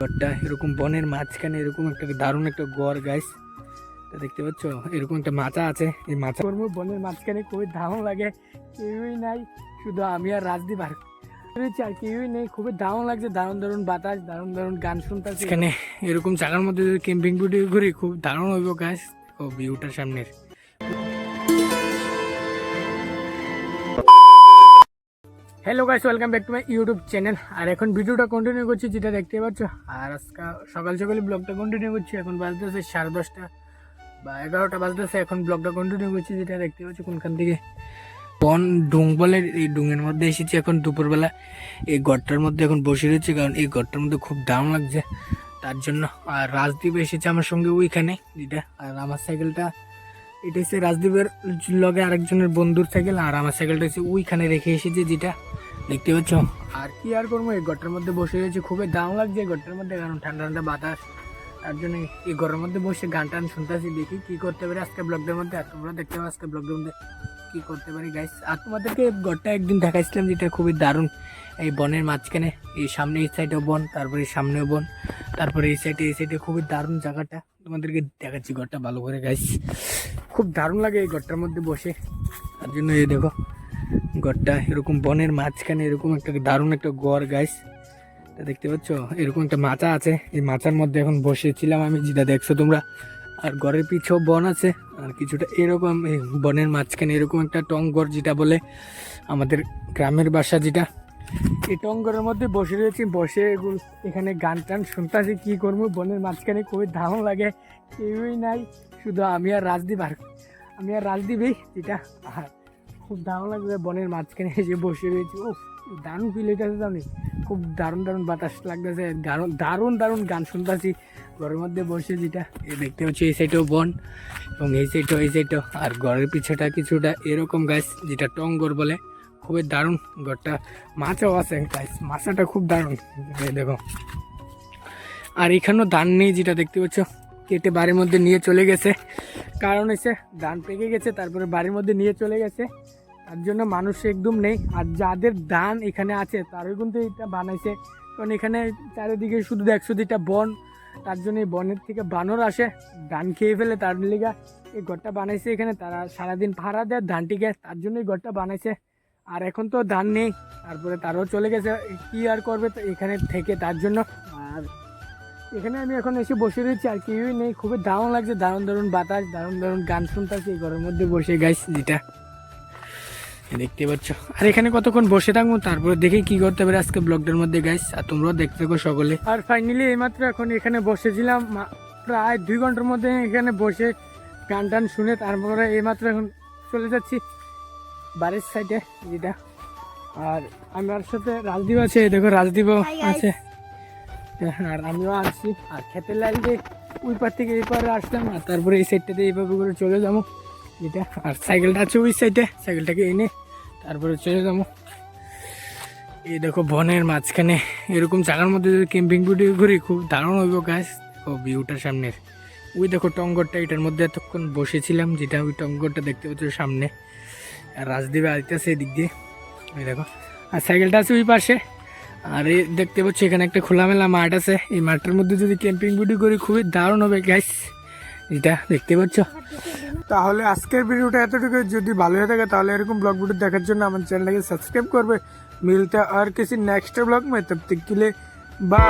ঘরটা এরকম বনের মাঝখানে এরকম একটা দারুণ একটা গড় গাইস তা দেখতে পাচ্ছ? এরকম একটা মাচা আছে। এই মাচা কর্ম বনের মাঝখানে খুবই দারুণ লাগে। কেউই নাই, শুধু আমি আর রাজদীপ আর আর কেউই নেই। খুবই দারুণ লাগছে, দারুণ দারুণ বাতাস, দারুণ দারুণ গান শুনতে এখানে এরকম জায়গার মধ্যে যদি ক্যাম্পিং ভিডিও করি, খুব দারুণ হইব গাছ ও ভিউটার সামনের। Hello guys welcome back to my YouTube channel আর এখন ভিডিওটা কন্টিনিউ করছি, যেটা দেখতে পাচ্ছ। আর আজকে সকাল সকালে ব্লগটা কন্টিনিউ করছি, এখন বাজতেছে সাড়ে দশটা বা এগারোটা বাজতেছে, এখন ব্লগটা কন্টিনিউ করছি, যেটা দেখতে পাচ্ছ কোনখান থেকে। বন ডুং বলে এই ডুঙের মধ্যে এসেছি এখন দুপুরবেলা। এই ঘরটার মধ্যে এখন বসে রয়েছে, কারণ এই ঘরটার মধ্যে খুব দাম লাগছে, তার জন্য। আর রাজদ্বীপ এসেছে আমার সঙ্গে ওইখানে যেটা আর আমার সাইকেলটা এটা হচ্ছে রাজদ্বীপের লগে আরেকজনের বন্ধুর সাইকেল আর আমার সাইকেলটা হচ্ছে ওইখানে রেখে এসেছে, যেটা। দেখতে পাচ্ছ? আর কি আর করব? এই ঘরটার মধ্যে বসে রয়েছে। খুবই দাম লাগছে এই ঘরটার মধ্যে, কারণ ঠান্ডা ঠান্ডা বাতাস। তার জন্য এই ঘরের মধ্যে বসে গান টান শুনতেছি, দেখি কি করতে পারি আজকে ব্লগদের মধ্যে। আর তোমরা দেখতে পাবো আজকে ব্লগদের মধ্যে কি করতে পারি গাইস আর তোমাদেরকে ঘরটা একদিন দেখাইছিলাম, যেটা খুবই দারুণ। এই বনের মাঝখানে, এই সামনে এই সাইডেও বন, তারপরে সামনেও বন, তারপরে এই সাইডে এই সাইডে খুবই দারুণ জায়গাটা। তোমাদেরকে দেখাচ্ছি ঘরটা ভালো করে গাইস খুব দারুণ লাগে এই ঘরটার মধ্যে বসে। তার জন্য এই দেখো ঘরটা এরকম বনের মাঝখানে এরকম একটা দারুণ একটা গড় গাইস দেখতে পাচ্ছ? এরকম একটা মাচা আছে। এই মাচার মধ্যে এখন বসেছিলাম আমি। যেটা দেখছ তোমরা? আর ঘরের পিছেও বন আছে। আর কিছুটা এরকম এই বনের মাঝখানে এরকম একটা টঙ্গর যেটা বলে আমাদের গ্রামের বাসা যেটা। এই টঙ্গরের মধ্যে বসে রয়েছি। বসে এখানে গান টান শুনতেছি। কী করব? বনের মাঝখানে খুবই দারুণ লাগে। কেউই নাই। শুধু আমি আর রাজদীপ আর আমি আর রাজদীপই যেটা আর খুব দারুণ লাগবে বনের মাঝখানে এসে বসে রয়েছি। ও দারুণ ফিল হইতেছে জানি খুব দারুণ দারুণ বাতাস লাগতেছে। দারুণ দারুণ দারুণ গান শুনতেছি। ঘরের মধ্যে বসে যেটা, এ দেখতে পাচ্ছি এই সাইডেও বন এবং এই সাইডও এই সাইডও আর ঘরের পিছটা কিছুটা এরকম গাছ যেটা টঙ্গর বলে। খুবই দারুণ ঘরটা। মাছও আছে গাছ মাছাটা খুব দারুণ। দেখো। আর এখানেও ধান নেই যেটা দেখতে পাচ্ছ। কেটে বাড়ির মধ্যে নিয়ে চলে গেছে। কারণ এসে ধান পেকে গেছে, তারপরে বাড়ির মধ্যে নিয়ে চলে গেছে। তার জন্য মানুষ একদম নেই। আর যাদের দান এখানে আছে তারও কিন্তু এটা বানাইছে। কারণ এখানে চারিদিকে শুধু দেখছ এটা বন, তার জন্য এই বনের থেকে বানর আসে, ধান খেয়ে ফেলে তার লিগা। এই ঘরটা বানাইছে এখানে, তারা সারাদিন ভাড়া দেয় ধানটিকে তার জন্য এই ঘরটা বানাইছে। আর এখন তো ধান নেই, তারপরে তারও চলে গেছে। কি আর করবে তো এখানে থেকে তার জন্য? আর এখানে আমি এখন এসে বসে রয়েছি, আর কেউই নেই। খুবই দারুণ লাগছে, দারুণ দারুণ বাতাস, দারুণ দারুণ গান শুনতেছি এই ঘরের মধ্যে বসে গাইছি যেটা। দেখতে পাচ্ছ। আর এখানে কতক্ষণ বসে থাকব তারপরে দেখি কি করতে পারে আজকে ব্লগটার মধ্যে গাইস আর তোমরাও দেখতে থাকো সকলে। আর ফাইনালি এইমাত্র এখন এখানে বসেছিলাম প্রায় দুই ঘণ্টার মধ্যে এখানে বসে গান টান শুনে তারপরে এইমাত্র এখন চলে যাচ্ছি বাড়ির সাইডে যেটা। আর আমার সাথে রাজদীপ আছে এই দেখো রাজদীপও আছে। আর আমিও আসছি আর খেতে লাগলে ওই পার থেকে এই পারে আসলাম আর তারপরে এই সাইডটাতে এইভাবে করে চলে যাব। যেটা। আর সাইকেলটা আছে ওই সাইডে সাইকেলটাকে এনে তারপরে চলে যাব। এই দেখো বনের মাঝখানে, এরকম জায়গার মধ্যে যদি ক্যাম্পিং ভিডিও করি, খুব দারুণ হইব গাছ ও ভিউটার সামনের। ওই দেখো টঙ্গরটা, এটার মধ্যে এতক্ষণ বসেছিলাম, যেটা ওই টঙ্গরটা দেখতে পাচ্ছ সামনে। আর রাজদ্বীপে আসতেছে এদিক দিয়ে। ওই দেখো। আর সাইকেলটা আছে ওই পাশে। আর এই দেখতে পাচ্ছি এখানে একটা খোলামেলা মাঠ আছে। এই মাঠের মধ্যে যদি ক্যাম্পিং ভিডিও করি, খুবই দারুণ হবে গ্যাস এটা দেখতে পাচ্ছ? তাহলে আজকের ভিডিওটা এতটুকু। যদি ভালো হয়ে থাকে, তাহলে এরকম ব্লগ ভিডিও দেখার জন্য আমার চ্যানেলটাকে সাবস্ক্রাইব করবে। মিলতে আর কিছু নেক্সট ব্লগ মে দেখলে বা